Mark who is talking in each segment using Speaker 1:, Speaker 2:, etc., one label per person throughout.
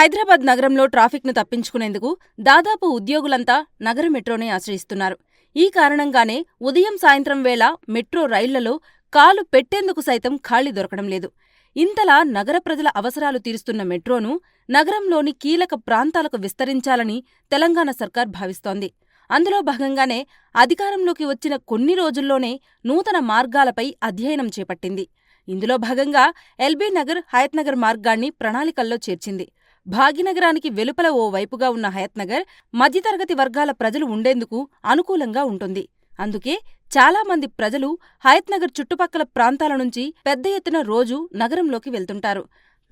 Speaker 1: హైదరాబాద్ నగరంలో ట్రాఫిక్ను తప్పించుకునేందుకు దాదాపు ఉద్యోగులంతా నగర మెట్రోనే ఆశ్రయిస్తున్నారు. ఈ కారణంగానే ఉదయం సాయంత్రం వేళ మెట్రో రైళ్ళలో కాలు పెట్టేందుకు సైతం ఖాళీ దొరకడం లేదు. ఇంతలా నగర ప్రజల అవసరాలు తీరుస్తున్న మెట్రోను నగరంలోని కీలక ప్రాంతాలకు విస్తరించాలని తెలంగాణ సర్కార్ భావిస్తోంది. అందులో భాగంగానే అధికారంలోకి వచ్చిన కొన్ని రోజుల్లోనే నూతన మార్గాలపై అధ్యయనం చేపట్టింది. ఇందులో భాగంగా ఎల్బీ నగర్ హయత్నగర్ మార్గాన్ని ప్రణాళికల్లో చేర్చింది. భాగ్యనగరానికి వెలుపల ఓ వైపుగా ఉన్న హయత్నగర్ మధ్యతరగతి వర్గాల ప్రజలు ఉండేందుకు అనుకూలంగా ఉంటుంది. అందుకే చాలా మంది ప్రజలు హయత్నగర్ చుట్టుపక్కల ప్రాంతాల నుంచి పెద్ద ఎత్తున రోజూ నగరంలోకి వెళ్తుంటారు.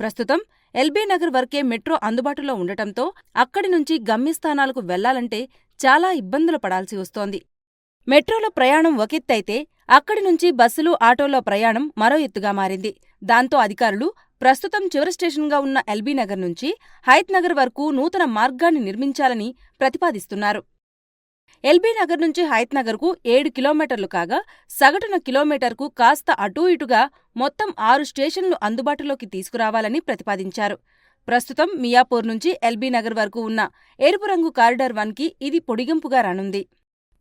Speaker 1: ప్రస్తుతం ఎల్బీ నగర్ వరకే మెట్రో అందుబాటులో ఉండటంతో అక్కడి నుంచి గమ్యస్థానాలకు వెళ్ళాలంటే చాలా ఇబ్బందులు పడాల్సి వస్తోంది. మెట్రోలో ప్రయాణం ఒకెత్తైతే అక్కడి నుంచి బస్సులు ఆటోల్లో ప్రయాణం మరో ఎత్తుగా మారింది. దాంతో అధికారులు ప్రస్తుతం చివరి స్టేషన్గా ఉన్న ఎల్బీ నగర్ నుంచి హైత్ నగర్ వరకు నూతన మార్గాన్ని నిర్మించాలని ప్రతిపాదిస్తున్నారు. ఎల్బీ నగర్ నుంచి హైత్ నగర్కు ఏడు కిలోమీటర్లు కాగా సగటున కిలోమీటర్కు కాస్త అటూ ఇటుగా మొత్తం ఆరు స్టేషన్లు అందుబాటులోకి తీసుకురావాలని ప్రతిపాదించారు. ప్రస్తుతం మియాపూర్ నుంచి ఎల్బీ నగర్ వరకు ఉన్న ఎరుపు రంగు కారిడార్ వన్కి ఇది పొడిగింపుగా రానుంది.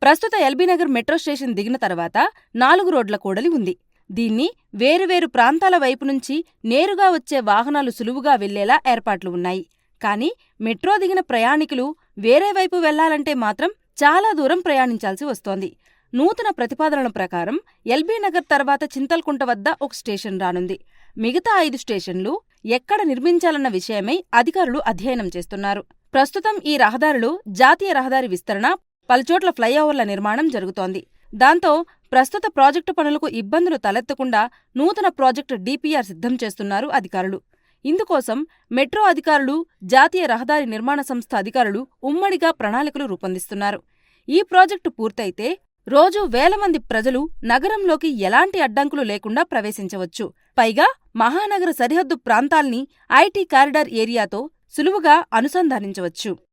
Speaker 1: ప్రస్తుత ఎల్బీనగర్ మెట్రో స్టేషన్ దిగిన తర్వాత నాలుగు రోడ్ల కూడలి ఉంది. దీన్ని వేరువేరు ప్రాంతాల వైపు నుంచి నేరుగా వచ్చే వాహనాలు సులువుగా వెళ్ళేలా ఏర్పాట్లు ఉన్నాయి. కానీ మెట్రో దిగిన ప్రయాణికులు వేరే వైపు వెళ్ళాలంటే మాత్రం చాలా దూరం ప్రయాణించాల్సి వస్తోంది. నూతన ప్రతిపాదనల ప్రకారం ఎల్బీ నగర్ తర్వాత చింతల్కుంట వద్ద ఒక స్టేషన్ రానుంది. మిగతా ఐదు స్టేషన్లు ఎక్కడ నిర్మించాలన్న విషయమై అధికారులు అధ్యయనం చేస్తున్నారు. ప్రస్తుతం ఈ రహదారులు జాతీయ రహదారి విస్తరణ పలుచోట్ల ఫ్లైఓవర్ల నిర్మాణం జరుగుతోంది. దాంతో ప్రస్తుత ప్రాజెక్టు పనులకు ఇబ్బందులు తలెత్తకుండా నూతన ప్రాజెక్టు డీపీఆర్ సిద్ధం చేస్తున్నారు అధికారులు. ఇందుకోసం మెట్రో అధికారులు జాతీయ రహదారి నిర్మాణ సంస్థ అధికారులు ఉమ్మడిగా ప్రణాళికలు రూపొందిస్తున్నారు. ఈ ప్రాజెక్టు పూర్తయితే రోజూ వేల మంది ప్రజలు నగరంలోకి ఎలాంటి అడ్డంకులు లేకుండా ప్రవేశించవచ్చు. పైగా మహానగర సరిహద్దు ప్రాంతాల్ని ఐటీ కారిడార్ ఏరియాతో సులువుగా అనుసంధానించవచ్చు.